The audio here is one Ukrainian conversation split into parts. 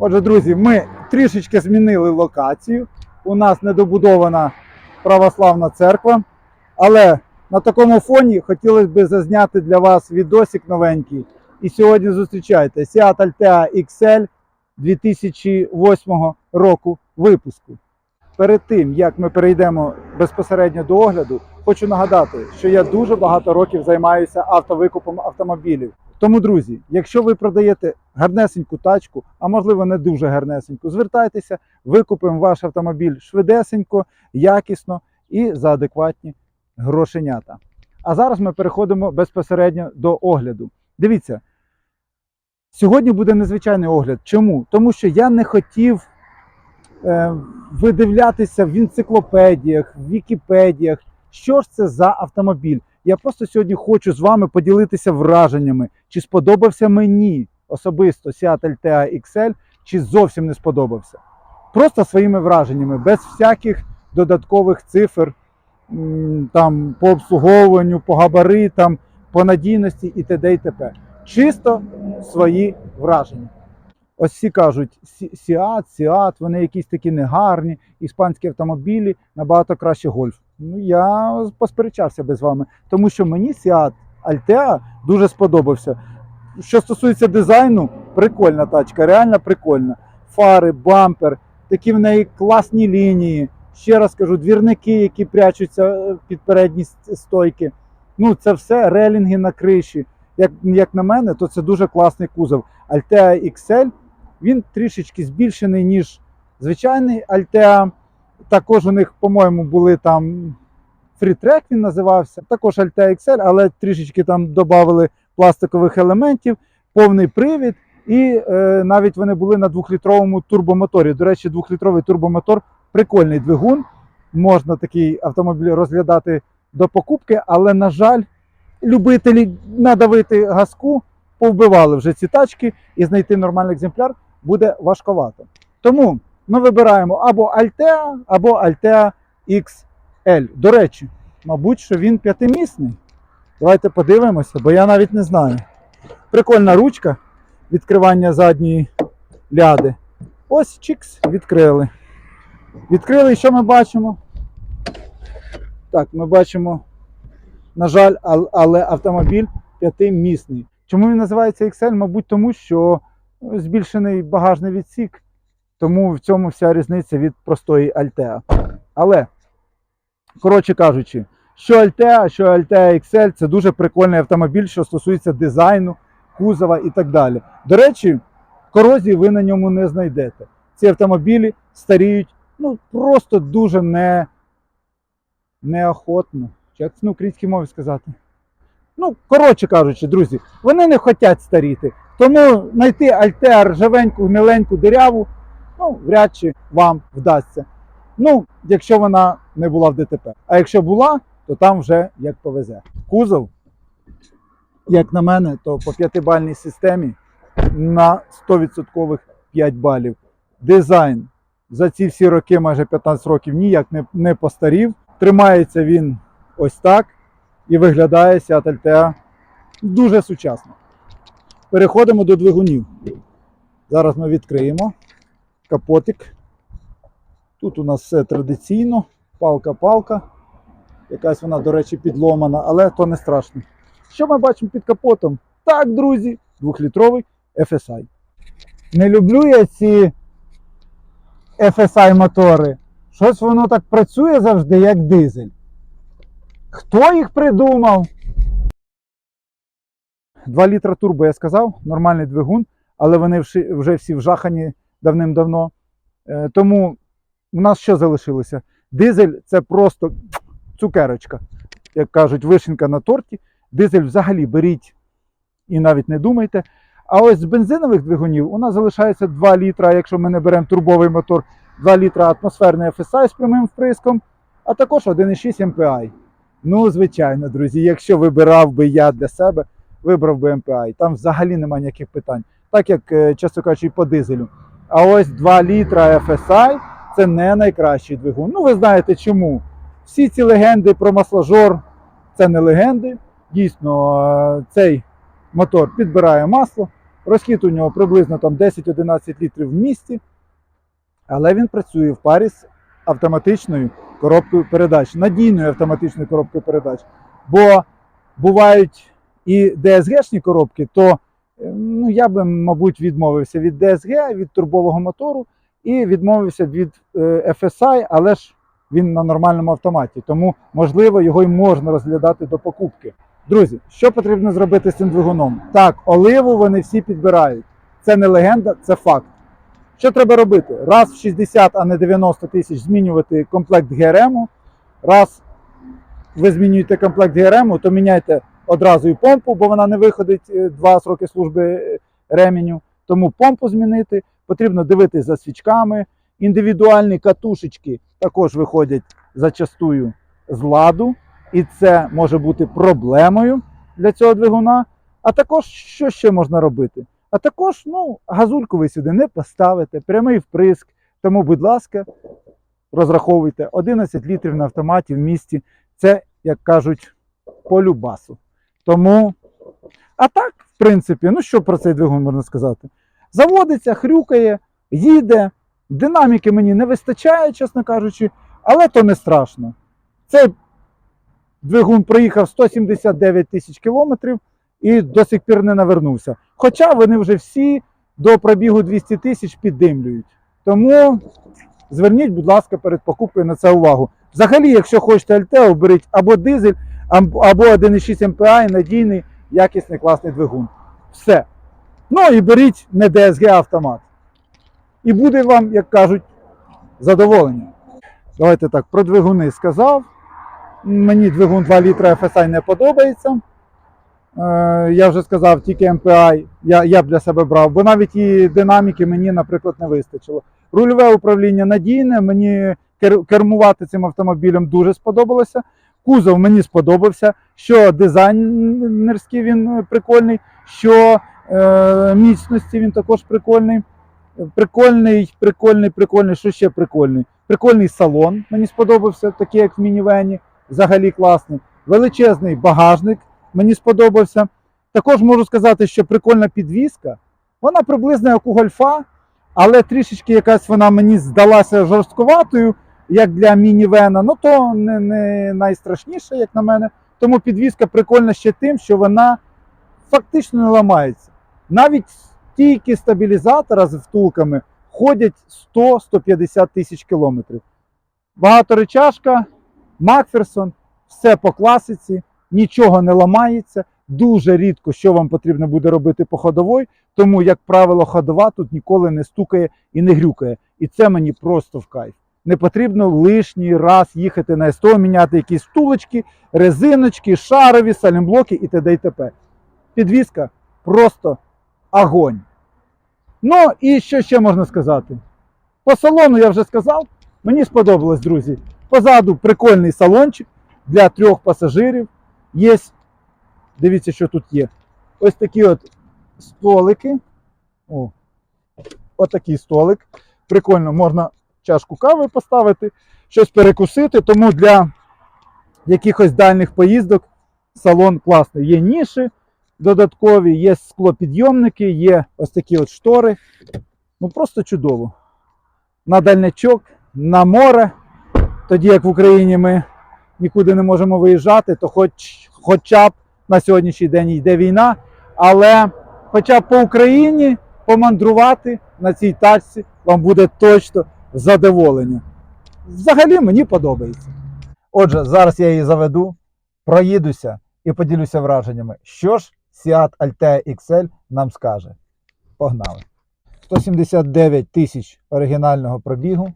Отже, друзі, ми трішечки змінили локацію. У нас недобудована православна церква, але на такому фоні хотілося б зазняти для вас відосик новенький. І сьогодні зустрічайте Seat Altea XL 2008 року випуску. Перед тим як ми перейдемо безпосередньо до огляду, хочу нагадати, що я дуже багато років займаюся автовикупом автомобілів. Тому, друзі, якщо ви продаєте гарнесеньку тачку, а можливо не дуже гарнесеньку, звертайтеся, викупимо ваш автомобіль швидесенько, якісно і за адекватні грошенята. А зараз ми переходимо безпосередньо до огляду. Дивіться, сьогодні буде незвичайний огляд. Чому? Тому що я не хотів е, видивлятися в енциклопедіях, в Вікіпедіях, що ж це за автомобіль. Я просто сьогодні хочу з вами поділитися враженнями, чи сподобався мені особисто Seat Altea XL, чи зовсім не сподобався. Просто своїми враженнями, без всяких додаткових цифр там, по обслуговуванню, по габаритам, по надійності і т.д. і т.п. Чисто свої враження. Ось всі кажуть, «Сі- Сіат, Сіат, вони якісь такі негарні, іспанські автомобілі набагато краще гольф. Ну я посперечався би з вами, тому що мені Сіат Альтеа дуже сподобався. Що стосується дизайну, прикольна тачка, реально прикольна. Фари, бампер, такі в неї класні лінії. Ще раз кажу, двірники, які прячуться е, під передні стойки. Ну, це все релінги на криші. Як, як на мене, то це дуже класний кузов. Altea XL, він трішечки збільшений, ніж звичайний Altea. Також у них, по-моєму, були там фрітрек, він називався. Також Altea XL, але трішечки там додали пластикових елементів, повний привід. І е, навіть вони були на двохлітровому турбомоторі. До речі, двохлітровий турбомотор прикольний двигун. Можна такий автомобіль розглядати до покупки, але, на жаль, любителі надавити газку повбивали вже ці тачки, і знайти нормальний екземпляр буде важковато. Тому ми вибираємо або Altea, або Altea XL. До речі, мабуть, що він п'ятимісний. Давайте подивимося, бо я навіть не знаю. Прикольна ручка відкривання задньої ляди. Ось чікс, відкрили. Відкрили, і що ми бачимо? Так, ми бачимо, на жаль, ал- але автомобіль п'ятимісний. Чому він називається XL? Мабуть, тому що збільшений багажний відсік, тому в цьому вся різниця від простої Altea. Але, коротше кажучи, що Altea, що Altea XL це дуже прикольний автомобіль, що стосується дизайну, кузова і так далі. До речі, корозії ви на ньому не знайдете. Ці автомобілі старіють ну, просто дуже не, неохотно. Як це на українській мові сказати? Ну, коротше кажучи, друзі, вони не хочуть старіти. Тому знайти Альтеа ржавеньку, гниленьку, диряву, ну, вряд чи вам вдасться. Ну, якщо вона не була в ДТП. А якщо була, то там вже як повезе. Кузов, як на мене, то по п'ятибальній системі на 100% 5 балів. Дизайн за ці всі роки, майже 15 років, ніяк не, не постарів. Тримається він ось так і виглядає Seat Altea дуже сучасно. Переходимо до двигунів. Зараз ми відкриємо капотик. Тут у нас все традиційно, палка-палка. Якась вона, до речі, підломана, але то не страшно. Що ми бачимо під капотом? Так, друзі, двохлітровий FSI. Не люблю я ці FSI мотори. Щось воно так працює завжди, як дизель. Хто їх придумав? 2 літра турбо, я сказав, нормальний двигун, але вони вже всі вжахані давним-давно. Е, Тому у нас що залишилося? Дизель це просто цукерочка, як кажуть, вишенька на торті. Дизель взагалі беріть і навіть не думайте. А ось з бензинових двигунів у нас залишається 2 літра, якщо ми не беремо турбовий мотор, 2 літра атмосферний FSI з прямим вприском, а також 1,6 MPI. Ну, звичайно, друзі, якщо вибирав би я для себе, вибрав би MPI. Там взагалі немає ніяких питань. Так як, е, чесно кажучи, по дизелю. А ось 2 літра FSI це не найкращий двигун. Ну, ви знаєте чому. Всі ці легенди про масложор це не легенди. Дійсно, е, цей мотор підбирає масло, Розхід у нього приблизно там 10-11 літрів в місті, але він працює в парі з автоматичною коробкою передач, надійною автоматичною коробкою передач. Бо бувають і ДСГшні коробки, то е, ну, я би, мабуть, відмовився від ДСГ, від турбового мотору і відмовився від е, FSI, але ж він на нормальному автоматі. Тому, можливо, його й можна розглядати до покупки. Друзі, що потрібно зробити з цим двигуном? Так, оливу вони всі підбирають. Це не легенда, це факт. Що треба робити? Раз в 60, а не 90 тисяч змінювати комплект ГРМ. Раз ви змінюєте комплект ГРМ, то міняйте одразу і помпу, бо вона не виходить е, два сроки служби е, ременю. Тому помпу змінити. Потрібно дивитися за свічками. Індивідуальні катушечки також виходять зачастую з ладу, і це може бути проблемою для цього двигуна. А також що ще можна робити? А також ну, газульку ви сюди не поставите, прямий вприск. Тому, будь ласка, розраховуйте 11 літрів на автоматі в місті. Це, як кажуть, по любасу. Тому, а так, в принципі, ну що про цей двигун можна сказати? Заводиться, хрюкає, їде. Динаміки мені не вистачає, чесно кажучи, але то не страшно. Цей двигун проїхав 179 тисяч кілометрів і до сих пір не навернувся. Хоча вони вже всі до пробігу 200 тисяч піддимлюють. Тому зверніть, будь ласка, перед покупкою на це увагу. Взагалі, якщо хочете Альтео, беріть або дизель, або або 1,6 MPI, надійний, якісний, класний двигун. Все. Ну і беріть не DSG автомат. І буде вам, як кажуть, задоволення. Давайте так, про двигуни сказав. Мені двигун 2 літра FSI не подобається. Е, я вже сказав, тільки MPI я, я б для себе брав, бо навіть і динаміки мені, наприклад, не вистачило. Рульове управління надійне, мені кермувати цим автомобілем дуже сподобалося. Кузов мені сподобався, що дизайнерський він е, прикольний, що е, міцності він також прикольний. Прикольний, прикольний, прикольний, що ще прикольний? Прикольний салон, мені сподобався, такий як в мінівені, взагалі класний. Величезний багажник, мені сподобався. Також можу сказати, що прикольна підвізка. Вона приблизно як у гольфа, але трішечки якась вона мені здалася жорсткуватою, як для мінівена. Ну то не, не найстрашніше, як на мене. Тому підвізка прикольна ще тим, що вона фактично не ламається. Навіть стійки стабілізатора з втулками ходять 100-150 тисяч кілометрів. Багаторечашка, Макферсон, все по класиці, нічого не ламається. Дуже рідко, що вам потрібно буде робити по ходовій, тому, як правило, ходова тут ніколи не стукає і не грюкає. І це мені просто в кайф. Не потрібно лишній раз їхати на СТО, міняти якісь втулочки, резиночки, шарові, салімблоки і т.д. і т.п. Підвізка просто огонь. Ну і що ще можна сказати? По салону я вже сказав. Мені сподобалось, друзі. Позаду прикольний салончик для трьох пасажирів. Є, дивіться, що тут є. Ось такі от столики. О, отакий столик. Прикольно, можна чашку кави поставити, щось перекусити. Тому для якихось дальніх поїздок салон класний. Є ніші додаткові, є склопідйомники, є ось такі от штори. Ну просто чудово. На дальнячок, на море. Тоді як в Україні ми нікуди не можемо виїжджати, то хоч, хоча б на сьогоднішній день йде війна, але хоча б по Україні помандрувати на цій тачці вам буде точно задоволення. Взагалі мені подобається. Отже, зараз я її заведу, проїдуся і поділюся враженнями. Що ж Seat Altea XL нам скаже? Погнали. 179 тисяч оригінального пробігу.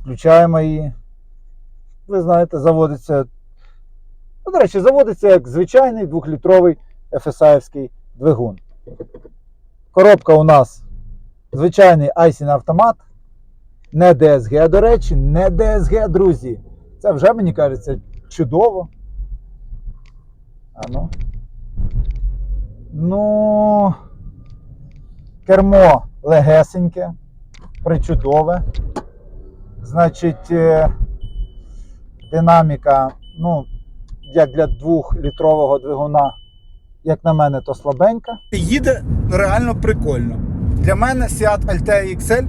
Включаємо її. Ви знаєте, заводиться. Ну, до речі, заводиться як звичайний 2-літровий FSI-ський двигун. Коробка у нас звичайний Айсін автомат. Не DSG, до речі, не DSG, друзі. Це вже, мені кажеться, чудово. А ну. Ну. Кермо легесеньке, причудове. Значить, е, динаміка, ну, як для 2-літрового двигуна, як на мене, то слабенька. Їде реально прикольно. Для мене Seat Altea XL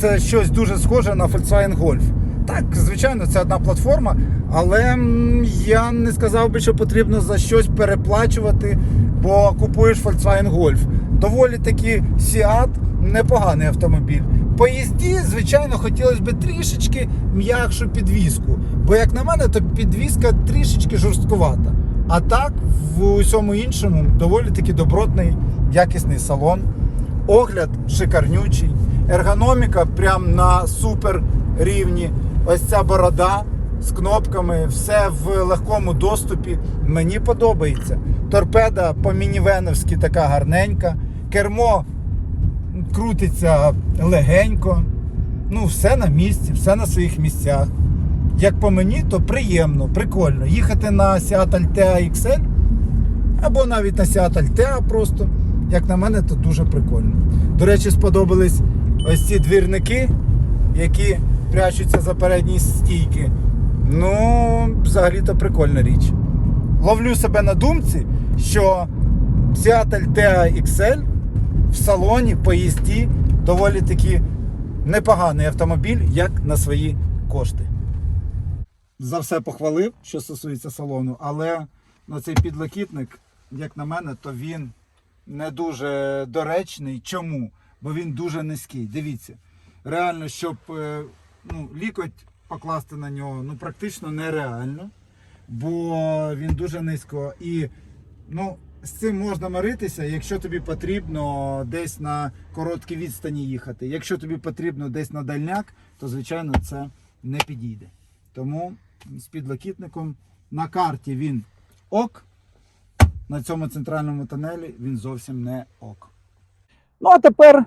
це щось дуже схоже на Volkswagen Golf. Так, звичайно, це одна платформа, але я не сказав би, що потрібно за щось переплачувати, бо купуєш Volkswagen Golf. Доволі таки Seat непоганий автомобіль. По їзді, звичайно, хотілося б трішечки м'якшу підвіску. Бо, як на мене, то підвіска трішечки жорсткувата. А так, в усьому іншому, доволі таки добротний, якісний салон. Огляд шикарнючий, ергономіка прям на супер рівні. Ось ця борода з кнопками, все в легкому доступі. Мені подобається. Торпеда по-мінівеновськи така гарненька. Кермо крутиться легенько. Ну, все на місці, все на своїх місцях. Як по мені, то приємно, прикольно. Їхати на Seat Altea XL або навіть на Seat Altea просто. Як на мене, то дуже прикольно. До речі, сподобались ось ці двірники, які прячуться за передні стійки. Ну, взагалі-то прикольна річ. Ловлю себе на думці, що Seat Altea XL в салоні по їзді доволі таки непоганий автомобіль, як на свої кошти. За все похвалив, що стосується салону, але на цей підлокітник, як на мене, то він не дуже доречний. Чому? Бо він дуже низький. Дивіться, реально, щоб е, ну, лікоть покласти на нього, ну практично нереально, бо він дуже низько. І ну, з цим можна миритися, якщо тобі потрібно десь на короткій відстані їхати. Якщо тобі потрібно десь на дальняк, то звичайно це не підійде. Тому з підлокітником на карті він ок. На цьому центральному тунелі він зовсім не ок. Ну а тепер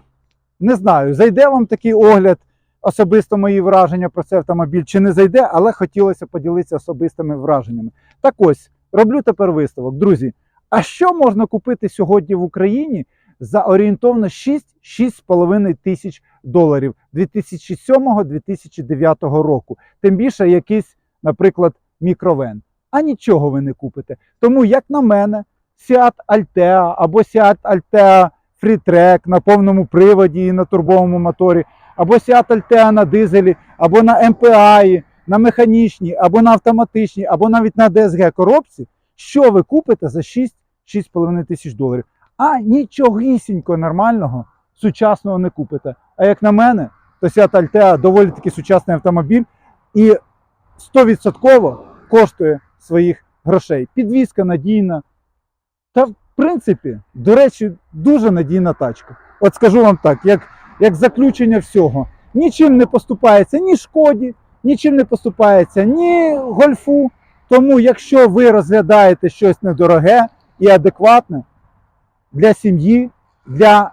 не знаю, зайде вам такий огляд, особисто мої враження про цей автомобіль, чи не зайде, але хотілося поділитися особистими враженнями. Так ось, роблю тепер висновок. Друзі, а що можна купити сьогодні в Україні за орієнтовно 6-6,5 тисяч доларів 2007-2009 року? Тим більше якийсь, наприклад, мікровен. А нічого ви не купите. Тому, як на мене, Seat Altea або Seat Altea Freetrack на повному приводі і на турбовому моторі, або Seat Altea на дизелі, або на MPI, на механічній, або на автоматичній, або навіть на DSG коробці, що ви купите за 6-6,5 тисяч доларів. А нічогісінько нормального, сучасного не купите. А як на мене, то Seat Altea доволі таки сучасний автомобіль і 100% коштує своїх грошей. Підвізка надійна. Та в принципі, до речі, дуже надійна тачка. От скажу вам так, як, як заключення всього. Нічим не поступається ні шкоді, нічим не поступається ні гольфу. Тому, якщо ви розглядаєте щось недороге і адекватне для сім'ї, для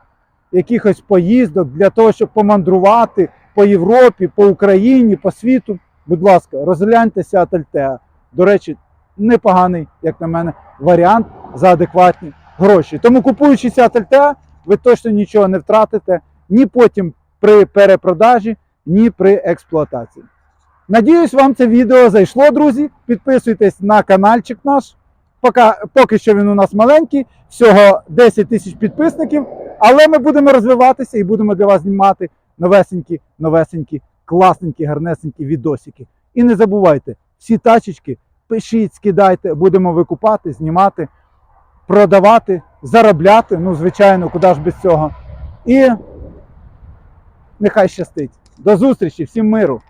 якихось поїздок, для того, щоб помандрувати по Європі, по Україні, по світу, будь ласка, розгляньте Seat Altea. До речі, непоганий, як на мене, варіант за адекватні гроші. Тому купуючи Seat Altea, ви точно нічого не втратите ні потім при перепродажі, ні при експлуатації. Надіюсь, вам це відео зайшло, друзі. Підписуйтесь на каналчик наш. Поки, поки що він у нас маленький, всього 10 тисяч підписників, але ми будемо розвиватися і будемо для вас знімати новесенькі, новесенькі, класненькі, гарнесенькі відосики. І не забувайте, всі тачечки пишіть, скидайте, будемо викупати, знімати, продавати, заробляти. Ну, звичайно, куди ж без цього. І нехай щастить. До зустрічі, всім миру!